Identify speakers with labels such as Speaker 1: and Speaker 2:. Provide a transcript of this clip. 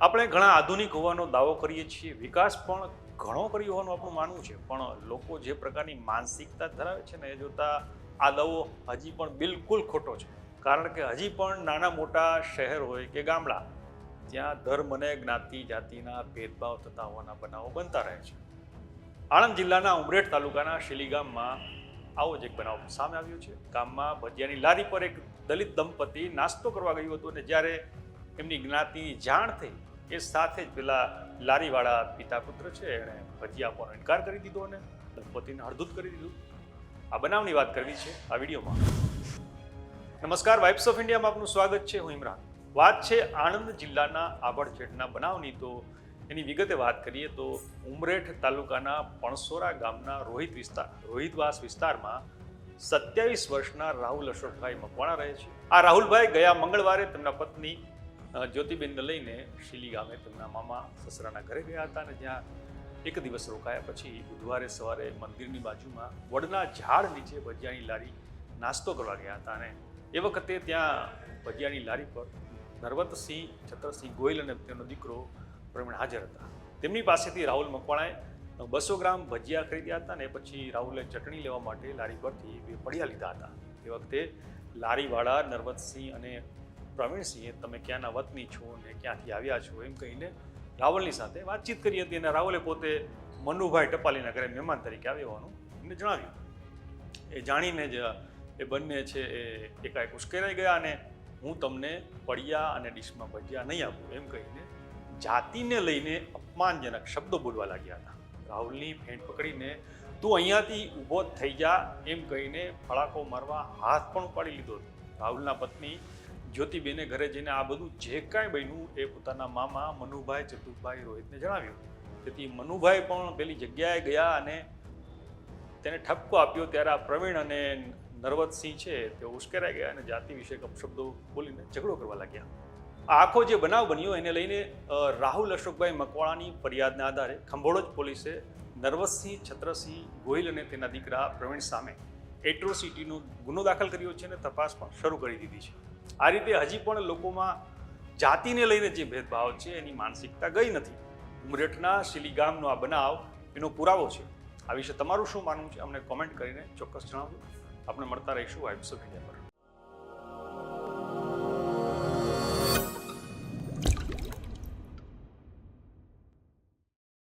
Speaker 1: આપણે ઘણા આધુનિક હોવાનો દાવો કરીએ છીએ, વિકાસ પણ ઘણો કર્યો હોવાનું આપણું માનવું છે, પણ લોકો જે પ્રકારની માનસિકતા ધરાવે છે ને એ જોતા આ દાવો હજી પણ બિલકુલ ખોટો છે. કારણ કે હજી પણ નાના મોટા શહેર હોય કે ગામડા, ત્યાં ધર્મ અને જ્ઞાતિ જાતિના ભેદભાવ થતા હોવાના બનાવો બનતા રહે છે. આણંદ જિલ્લાના ઉમરેઠ તાલુકાના શીલી ગામમાં આવો જ એક બનાવ સામે આવ્યો છે. ગામમાં ભજીયાની લારી પર એક દલિત દંપતી નાસ્તો કરવા ગયું હતું અને જ્યારે એમની જ્ઞાતિની જાણ થઈ એ સાથે જ પેલા લારીવાળા પિતા પુત્ર છે, એણે ભજી આપવાનો ઇનકાર કરી દીધો અને દંપતીને હળદૂત કરી દીધું. આ બનાવની વાત કરવી છે, આ વિડીયોમાં. નમસ્કાર વાઇબ્સ ઓફ ઇન્ડિયામાં આપનું સ્વાગત છે, હું ઇમરાન. વાત છે આણંદ જિલ્લાના આબડછેટના બનાવની, તો એની વિગતે વાત કરીએ તો ઉમરેઠ તાલુકાના પણસોરા ગામના રોહિત વિસ્તાર, રોહિતવાસ વિસ્તારમાં સત્યાવીસ વર્ષના રાહુલ અશોકભાઈ મકવાણા રહે છે. આ રાહુલભાઈ ગયા મંગળવારે તેમના પત્ની જ્યોતિબેનને લઈને શીલી ગામે તેમના મામા સસરાના ઘરે ગયા હતા અને જ્યાં એક દિવસ રોકાયા પછી બુધવારે સવારે મંદિરની બાજુમાં વડના ઝાડ નીચે ભજીયાની લારી નાસ્તો કરવા ગયા હતા અને એ વખતે ત્યાં ભજીયાની લારી પર નરવતસિંહ, છત્રસિંહ ગોયલ અને તેનો દીકરો પ્રવીણ હાજર હતા. તેમની પાસેથી રાહુલ મકવાણાએ બસો ગ્રામ ભજીયા ખરીદ્યા હતા ને પછી રાહુલે ચટણી લેવા માટે લારી પરથી બે પડિયા લીધા હતા. એ વખતે લારીવાળા નરવતસિંહ અને પ્રવીણસિંહે તમે ક્યાંના વતની છો ને ક્યાંથી આવ્યા છો એમ કહીને રાહુલની સાથે વાતચીત કરી હતી અને રાહુલે પોતે મનુભાઈ ટપાલીના ઘરે મહેમાન તરીકે આવ્યા એમને જણાવ્યું. એ જાણીને જ એ બંને છે એ એકાએક ઉશ્કેરાઈ ગયા અને હું તમને પડિયા અને ડીશમાં ભજીયા નહીં આપું એમ કહીને જાતિને લઈને અપમાનજનક શબ્દો બોલવા લાગ્યા હતા. રાહુલની ફેંટ પકડીને, તું અહીંયાથી ઊભો થઈ જા, એમ કહીને ફળાકો મારવા હાથ પણ ઉપાડી લીધો હતો. રાહુલના પત્ની જ્યોતિબેને ઘરે જઈને આ બધું જે કાંઈ બન્યું એ પોતાના મામા મનુભાઈ ચતુભાઈ રોહિતને જણાવ્યું. તેથી મનુભાઈ પણ પેલી જગ્યાએ ગયા અને તેને ઠપકો આપ્યો. ત્યારે આ પ્રવીણ અને નરવતસિંહ છે તેઓ ઉશ્કેરાઈ ગયા અને જાતિ વિશે અપશબ્દો બોલીને ઝઘડો કરવા લાગ્યા. આખો જે બનાવ બન્યો એને લઈને રાહુલ અશોકભાઈ મકવાણાની ફરિયાદના આધારે ખંભોળજ પોલીસે નરવતસિંહ, છત્રસિંહ ગોહિલ અને તેના દીકરા પ્રવીણ સામે એટ્રોસિટીનો ગુનો દાખલ કર્યો છે અને તપાસ પણ શરૂ કરી દીધી છે. આ રીતે હજી પણ લોકોમાં જાતિને લઈને જે ભેદભાવ છે એની માનસિકતા ગઈ નથી. ઉમરેઠના શીલી ગામનો આ બનાવ એનો પુરાવો છે. આ વિશે તમારું શું માનવું છે? અમને કોમેન્ટ કરીને ચોક્કસ જણાવજો. આપણે મળતા રહીશું વાઇબ્સ ઓફ ઇન્ડિયા પર.